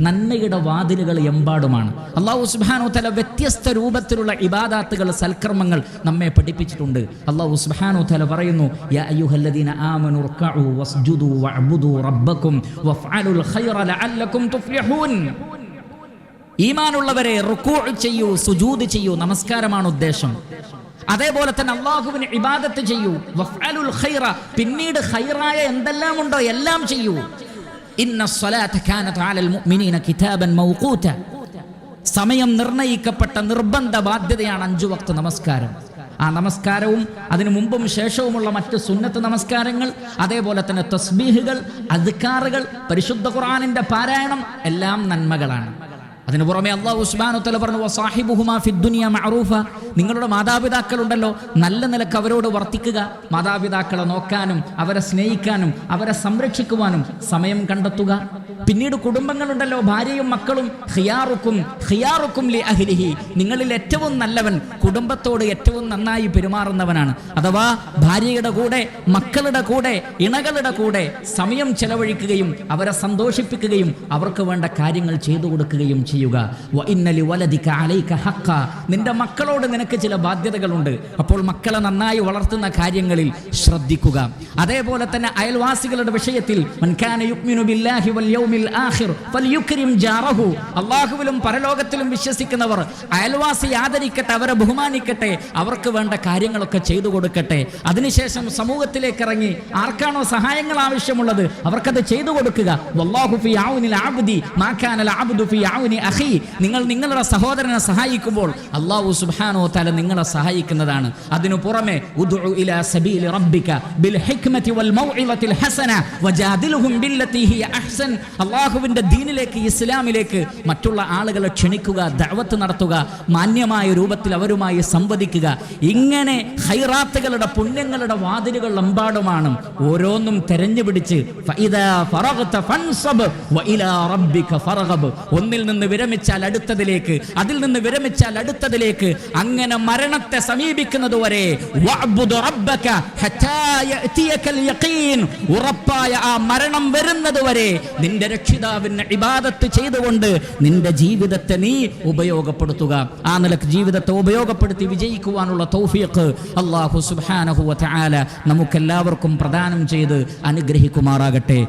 നന്മയുടെ വാതിലുകൾ എമ്പാടുമാണ്. അള്ളാഹു സുബാനോ തല വ്യത്യസ്ത രൂപത്തിലുള്ള ഇബാദാത്തുകൾ സൽക്കർമ്മങ്ങൾ നമ്മെ പഠിപ്പിച്ചിട്ടുണ്ട്. അള്ളാഹു സുബാനോ തല പറയുന്നു ഈമാനുള്ളവരെ റുക്കൂ ചെയ്യൂ സുജൂദ് ചെയ്യൂ നമസ്കാരമാണ് ഉദ്ദേശം. അതേപോലെ തന്നെ അള്ളാഹുവിന് ഇബാദത്ത് ചെയ്യൂ ഖൈറ പിന്നീട് ഖൈറായ എന്തെല്ലാം ഉണ്ടോ എല്ലാം ചെയ്യൂ. സമയം നിർണയിക്കപ്പെട്ട നിർബന്ധ ബാധ്യതയാണ് അഞ്ചു വക്ത് നമസ്കാരം. ആ നമസ്കാരവും അതിനു മുമ്പും ശേഷവുമുള്ള മറ്റ് സുന്നത്ത് നമസ്കാരങ്ങൾ അതേപോലെ തന്നെ തസ്ബീഹുകൾ അധികാറുകൾ പരിശുദ്ധ ഖുർആനിന്റെ പാരായണം എല്ലാം നന്മകളാണ്. അതിനു പുറമെ അള്ളാഹു ഉസ്മാനുത്തല പറഞ്ഞു "വസാഹിബുഹുമാ ഫിദ്ദുനിയ മഅറൂഫ. നിങ്ങളുടെ മാതാപിതാക്കളുണ്ടല്ലോ നല്ല നിലയ്ക്ക് അവരോട് വർത്തിക്കുക. മാതാപിതാക്കളെ നോക്കാനും അവരെ സ്നേഹിക്കാനും അവരെ സംരക്ഷിക്കുവാനും സമയം കണ്ടെത്തുക. പിന്നീട് കുടുംബങ്ങളുണ്ടല്ലോ ഭാര്യയും മക്കളും ഹിയാറുക്കും ഹിയാറുക്കും ലി അഹിലിഹി. നിങ്ങളിൽ ഏറ്റവും നല്ലവൻ കുടുംബത്തോട് ഏറ്റവും നന്നായി പെരുമാറുന്നവനാണ്. അഥവാ ഭാര്യയുടെ കൂടെ മക്കളുടെ കൂടെ ഇണകളുടെ കൂടെ സമയം ചെലവഴിക്കുകയും അവരെ സന്തോഷിപ്പിക്കുകയും അവർക്ക് വേണ്ട കാര്യങ്ങൾ ചെയ്തു കൊടുക്കുകയും ചെയ്യുക. നിന്റെ മക്കളോട് നിനക്ക് ചില ബാധ്യതകളുണ്ട്. അപ്പോൾ മക്കളെ നന്നായി വളർത്തുന്ന കാര്യങ്ങളിൽ ശ്രദ്ധിക്കുക. അതേപോലെ തന്നെ അയൽവാസികളുടെ വിഷയത്തിൽ അള്ളാഹുവിലും പരലോകത്തിലും വിശ്വസിക്കുന്നവർ അയൽവാസി ആദരിക്കട്ടെ അവരെ ബഹുമാനിക്കട്ടെ അവർക്ക് വേണ്ട കാര്യങ്ങളൊക്കെ ചെയ്തു കൊടുക്കട്ടെ. അതിനുശേഷം സമൂഹത്തിലേക്ക് ഇറങ്ങി ആർക്കാണോ സഹായങ്ങൾ ആവശ്യമുള്ളത് അവർക്കത് ചെയ്തു കൊടുക്കുക. വല്ലാഹു ഫി ആവുനിൽ അബ്ദി മാ കാനൽ അബ്ദു ഫി ഔനി അഖി നിങ്ങൾ നിങ്ങളുടെ സഹോദരനെ സഹായിക്കുമ്പോൾ അള്ളാഹു സുബാനോ തആല നിങ്ങളെ സഹായിക്കുന്നതാണ്. അതിനു പുറമെ അള്ളാഹുവിന്റെ ദീനിലേക്ക് ഇസ്ലാമിലേക്ക് മറ്റുള്ള ആളുകളെ ക്ഷണിക്കുക ദഅവത്ത് നടത്തുക മാന്യമായ രൂപത്തിൽ അവരുമായി സംവദിക്കുക. ഇങ്ങനെ ഹൈറാത്തുകളുടെ പുണ്യങ്ങളുടെ വാതിലുകൾ എമ്പാടുമാണ് ഓരോന്നും തെരഞ്ഞു പിടിച്ച് ഒന്നിൽ നിന്ന് വിരമിച്ചാൽ അടുത്തതിലേക്ക് അതിൽ നിന്ന് വിരമിച്ചാൽ അടുത്തതിലേക്ക് അങ്ങനെ മരണത്തെ സമീപിക്കുന്നത് വരെ ഉറപ്പായ ആ മരണം വരുന്നത് വരെ നിന്റെ രക്ഷിതാവിന് ഇബാദത്ത് ചെയ്തുകൊണ്ട് നിന്റെ ജീവിതത്തെ നീ ഉപയോഗപ്പെടുത്തുക. ആ നിലയ്ക്ക് ജീവിതത്തെ ഉപയോഗപ്പെടുത്തി വിജയിക്കുവാനുള്ള തൗഫീഖ് അള്ളാഹു സുബ്ഹാനഹു വ നമുക്കെല്ലാവർക്കും പ്രദാനം ചെയ്ത് അനുഗ്രഹിക്കുമാറാകട്ടെ.